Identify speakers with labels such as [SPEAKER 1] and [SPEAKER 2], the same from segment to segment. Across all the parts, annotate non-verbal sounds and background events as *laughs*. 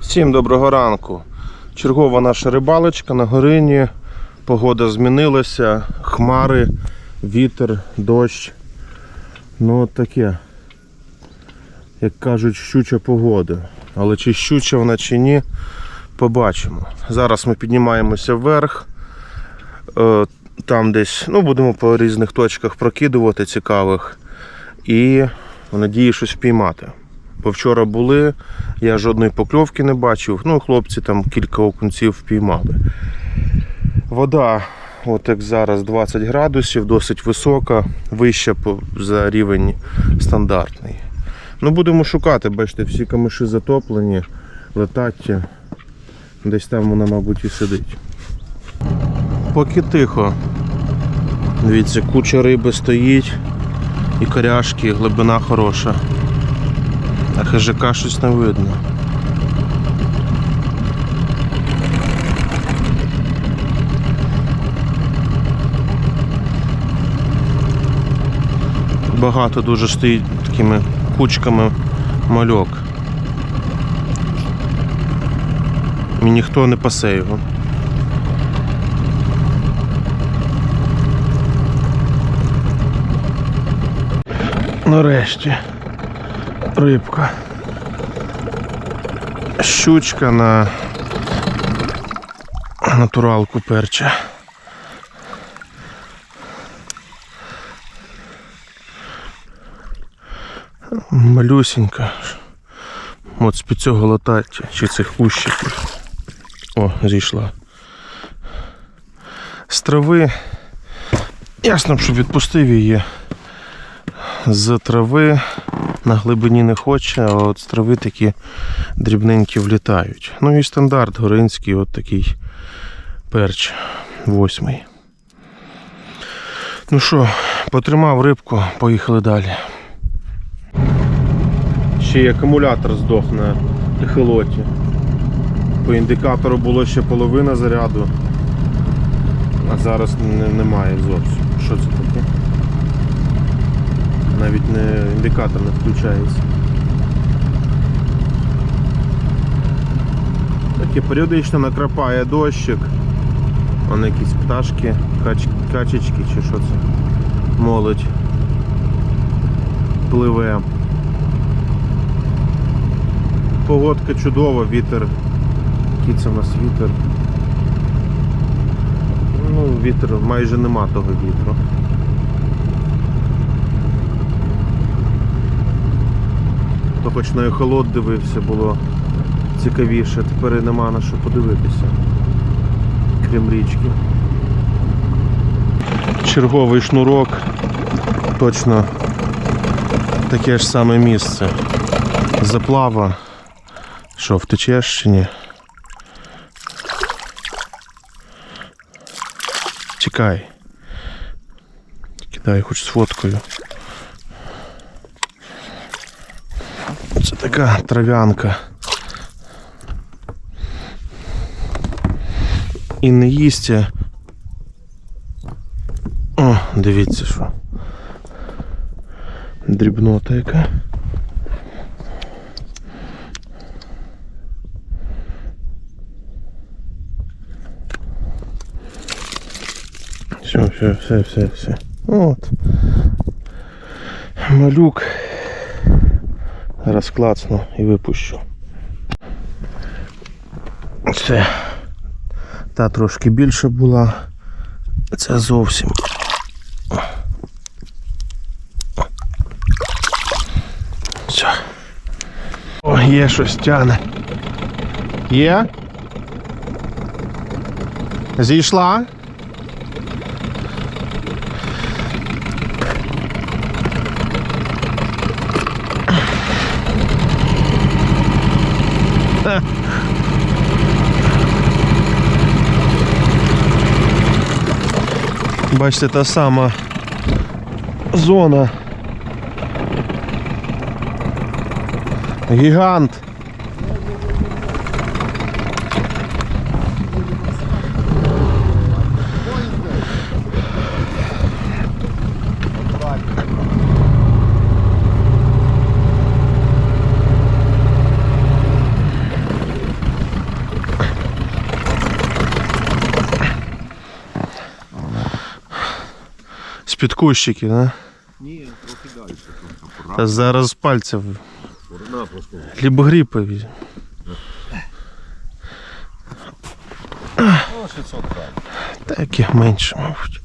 [SPEAKER 1] Всім доброго ранку. Чергова наша рибалочка на горині. Погода змінилася, хмари, вітер, дощ. Ну от таке. Як кажуть, щуча погода. Але чи щуча вона чи ні, побачимо. Зараз ми піднімаємося вверх. Е, Там десь ну, будемо по різних точках прокидувати цікавих. І в надії щось впіймати. Бо вчора були, я жодної покльовки не бачив. Ну, хлопці там кілька окунців впіймали. Вода, от як зараз, 20 градусів, досить висока, вища за рівень стандартний. Ну, будемо шукати, бачите, всі камиші затоплені, летаті. Десь там вона, мабуть, і сидить. Поки тихо. Дивіться, куча риби стоїть і коряшки, глибина хороша. А хижака щось не видно. Багато дуже стоїть такими кучками мальок. І ніхто не пасе його. Нарешті рибка. Щучка на натуралку перча. Малюсенька. От з під цього латаття чи цих кущиків. О, зійшла. З трави. Ясно, що відпустив її з трави на глибині не хоче, а от з трави такі дрібненькі влітають. Ну і стандарт горинський, от такий перч восьмий. Ну що, потримав рибку, поїхали далі. Ще й акумулятор здох на ехелоті. По індикатору було ще половина заряду, а зараз немає зовсім. Що це? Навіть не індикатор не включається. Таке періодично накрапає дощик. Вон якісь пташки, кач... качечки чи що це. Молодь. Пливе. Погодка чудова, вітер. Який це у нас вітер? Ну, вітер, майже нема того вітру. То хоч на ехолот дивився, було цікавіше. Тепер нема на що подивитися. Крім річки. Черговий шнурок. Точно таке ж саме місце. Заплава. Що, втечеш чи ні? Тікай. Кидай хоч з фоткою. така трав'янка. І не їсть. а- О, дивіться що. Дрібнота яка. Все, все, все, все, все. От. Малюк. Зараз клацну і випущу. Це та трошки більше була. Це зовсім. Все. О, є щось тяне. Є? Зійшла? Бачите, та сама зона. Гігант. З-під кущиків, да?
[SPEAKER 2] Ні, трохи далі.
[SPEAKER 1] Та зараз з пальців.
[SPEAKER 2] На просто.
[SPEAKER 1] Либо гріпи візьме.
[SPEAKER 2] О, 600 грам.
[SPEAKER 1] Та яких менше, мабуть.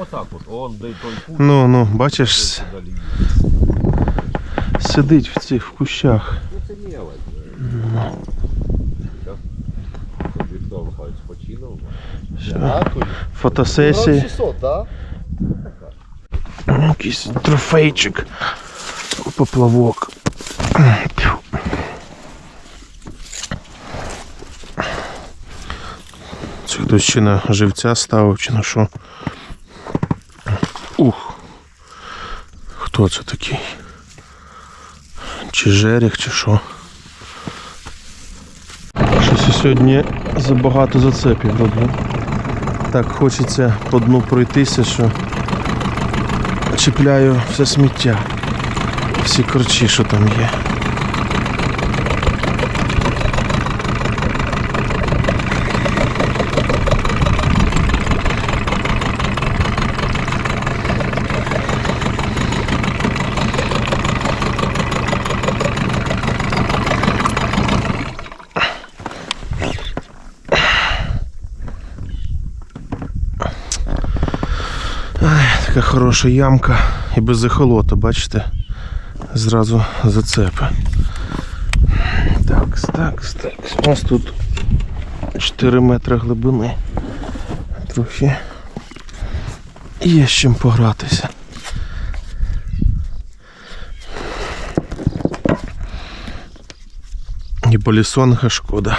[SPEAKER 2] Отак от, он де той путь.
[SPEAKER 1] Ну, ну, бачиш,
[SPEAKER 2] Далі.
[SPEAKER 1] сидить в цих кущах.
[SPEAKER 2] Ну це мелочь.
[SPEAKER 3] Дякую.
[SPEAKER 1] Фотосесії.
[SPEAKER 3] 600, так?
[SPEAKER 1] Якийсь трофейчик. Поплавок. Це хтось чи на живця ставив, чи на що. Ух. Хто це такий? Чи жеріх, чи що? Щось сьогодні забагато зацепів роблю. Так хочеться по дну пройтися, що чіпляю все сміття. Всі корчі, що там є. Така хороша ямка і без ехолота, бачите? Зразу зацепи. Так, так, так. У нас тут 4 метри глибини. Трохи є з чим погратися. І полісонга шкода.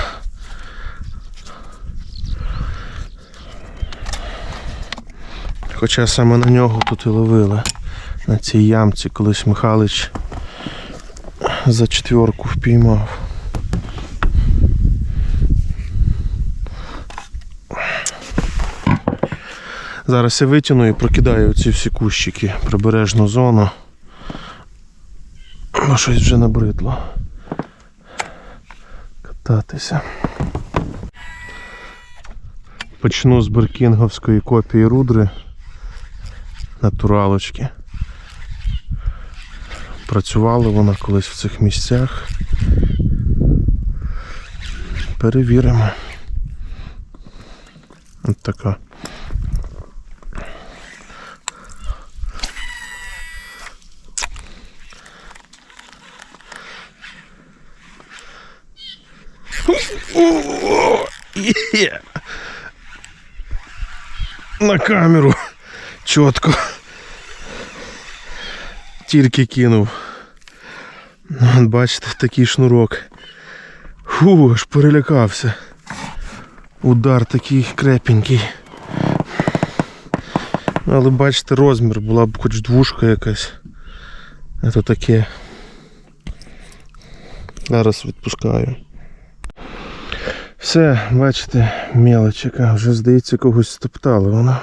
[SPEAKER 1] Хоча саме на нього тут і ловили. На цій ямці колись Михалич за четверку впіймав. Зараз я витягну і прокидаю ці всі кущики, прибережну зону. Бо щось вже набридло. Кататися. Почну з беркінговської копії рудри натуралочки. Працювала вона колись в цих місцях. Перевіримо. От така. На камеру. Чітко. Тільки кинув. Ну, от Бачите, такий шнурок. Фу, аж перелякався. Удар такий крепенький. Але бачите, розмір була б хоч двушка якась. То таке. Зараз відпускаю. Все, бачите, мелочека, вже здається когось стоптала вона.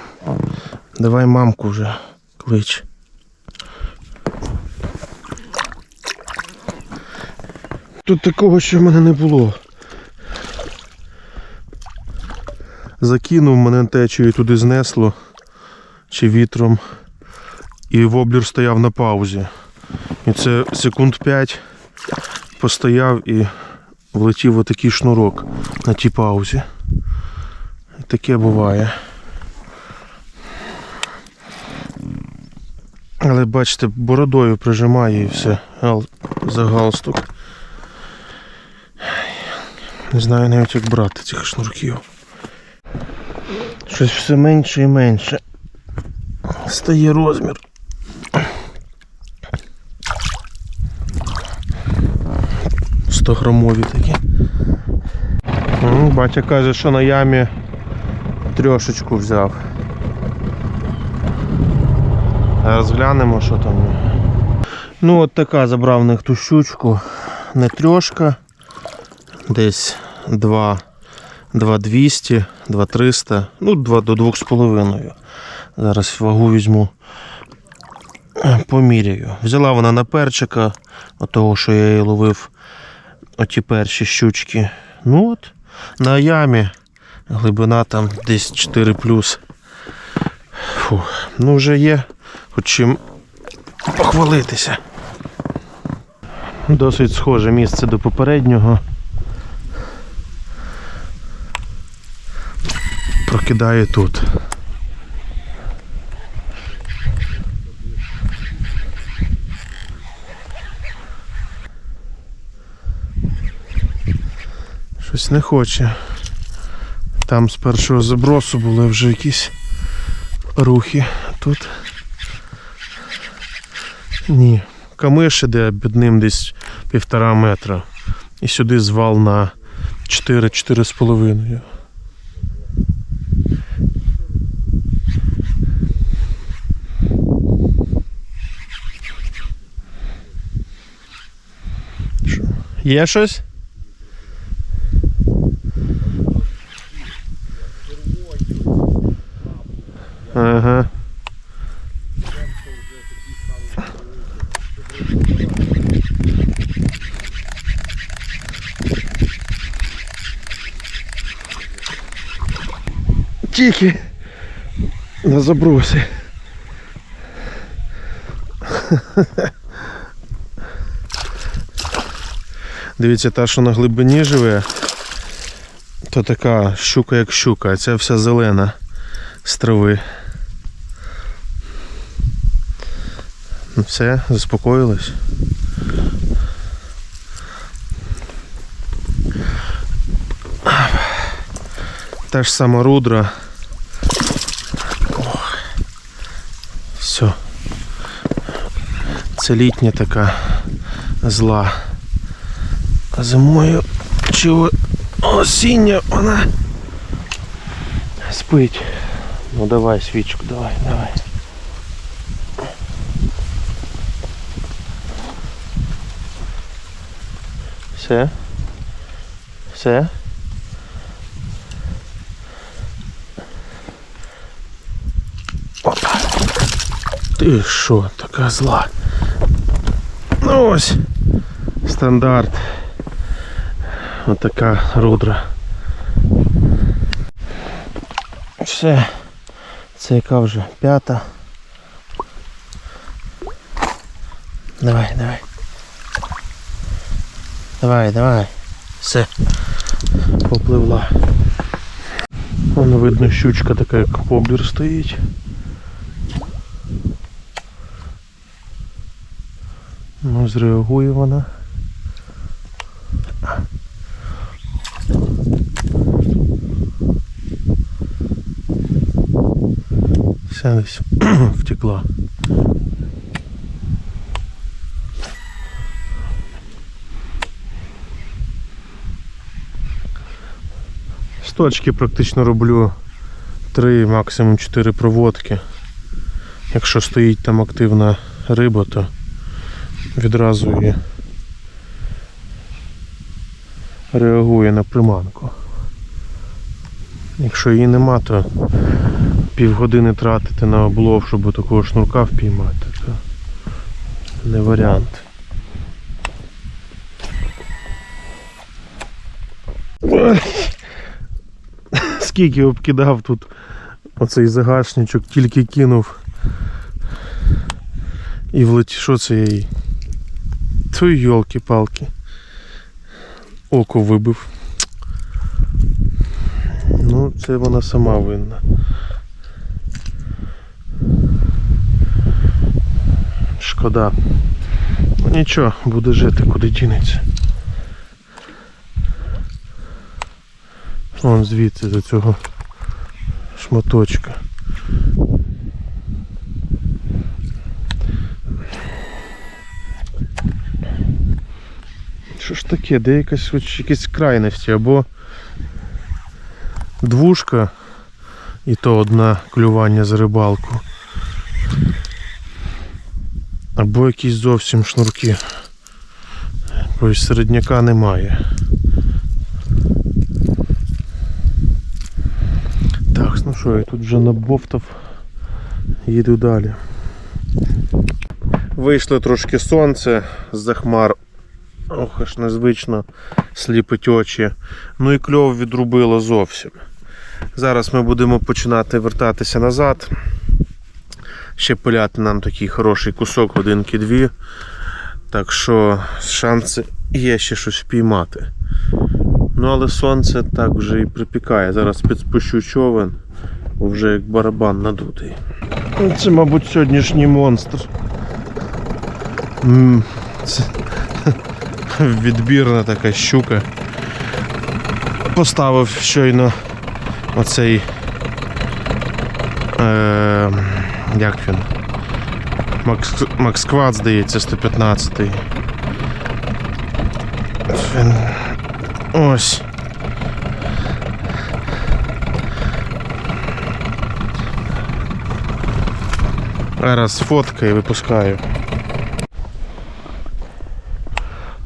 [SPEAKER 1] Давай мамку вже клич. Тут такого ще в мене не було. Закинув мене течею туди знесло чи вітром. І воблер стояв на паузі. І це секунд 5 постояв і влетів отакий шнурок на тій паузі. І таке буває. Але бачите, бородою прижимає і все. За галстук. Не знаю навіть як брати цих шнурків. Щось все менше і менше. Стає розмір. Сто грамові такі. Батя каже, що на ямі трьошечку взяв. Зараз глянемо, що там. Ну от така забрав в них ту щучку. Не трьошка. Десь 2, 2200, 2300, ну 2 до 2,5. Зараз вагу візьму. Поміряю. Взяла вона на перчика, от того, що я її ловив оті перші щучки. Ну от, на ямі глибина там десь 4 плюс. Фу, ну вже є хоч чим похвалитися. Досить схоже місце до попереднього. Прокидаю тут. Щось не хоче. Там з першого забросу були вже якісь рухи. Тут. Ні. Камиш іде під ним десь півтора метра. І сюди звал на 4-4,5. Що? Є щось? Тільки на забросі. Дивіться, та, що на глибині живе, то така щука як щука, а ця вся зелена з трави. Ну, Все, заспокоїлись. Та ж сама рудра. Це літня така зла. А зимою чи о- осіння вона спить. Ну давай свічку, давай, давай. Все? Все? Опа. Ти що, така зла? Ну ось. Стандарт. Отака рудра. Все. Це яка вже п'ята. Давай, давай. Давай, давай. Все. Попливла. Воно видно щучка така, як воблер стоїть. Ну, зреагує вона. Все десь *clears throat* втекла. З точки практично роблю 3, максимум 4 проводки. Якщо стоїть там активна риба, то відразу і реагує на приманку. Якщо її нема, то півгодини тратити на облов, щоб такого шнурка впіймати, то не варіант. Скільки обкидав тут оцей загашничок, тільки кинув. І влеті, що це я їй? Той йолки-палки. Око вибив. Ну, це вона сама винна. Шкода. Ну нічого, буде жити, куди дінеться. Вон звідси до цього шматочка. Що ж таке, де якась хоч якісь крайності, або двушка і то одна клювання за рибалку. Або якісь зовсім шнурки. Ось середняка немає. Так, ну що, я тут вже набовтав. Їду далі. Вийшло трошки сонце з-за хмар. Ох, аж незвично сліпить очі. Ну і кльов відрубило зовсім. Зараз ми будемо починати вертатися назад. ще пиляти нам такий хороший кусок годинки-дві. Так що шанси є ще щось впіймати. Ну але сонце так вже і припікає. Зараз підспущу човен, бо вже як барабан надутий. Це, мабуть, сьогоднішній монстр. Це *laughs* відбірна така щука. Поставив щойно оцей. Е, як він? Макс, Макс Квад, здається, 115-й. Він... Ось. Зараз фотка і випускаю.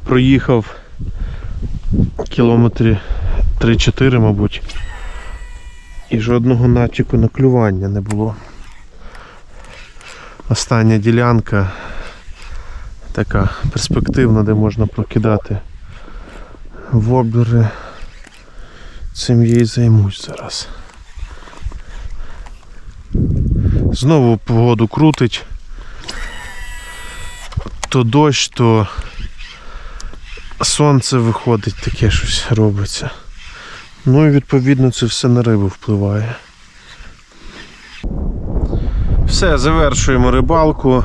[SPEAKER 1] Проїхав кілометрі 3-4, мабуть. І жодного натяку на клювання не було. Остання ділянка така перспективна, де можна прокидати воблери. Цим я і займусь зараз. Знову погоду крутить. То дощ, то сонце виходить, таке щось робиться. Ну і відповідно це все на рибу впливає. Все, завершуємо рибалку.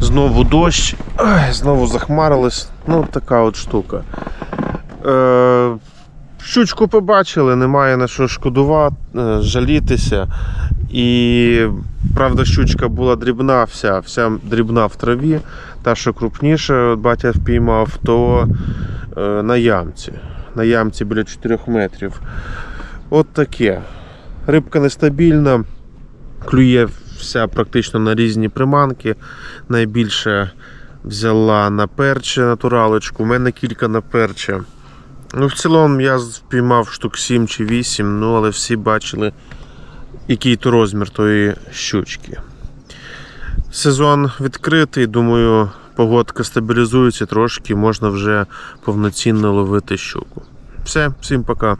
[SPEAKER 1] Знову дощ. Ай, знову захмарилось. Ну, така от штука. Е, щучку побачили, немає на що шкодувати, е, жалітися. І правда, щучка була дрібна, вся, вся дрібна в траві. Та, що крупніше, батя впіймав, то е, на ямці. На ямці біля 4 метрів. От таке. Рибка нестабільна, клює вся практично на різні приманки. Найбільше взяла на перче натуралочку, у мене кілька на перче. Ну, в цілому я впіймав штук 7 чи 8, ну але всі бачили, який то розмір тої щучки. Сезон відкритий, думаю, погодка стабілізується трошки, можна вже повноцінно ловити щуку. Все, всім пока.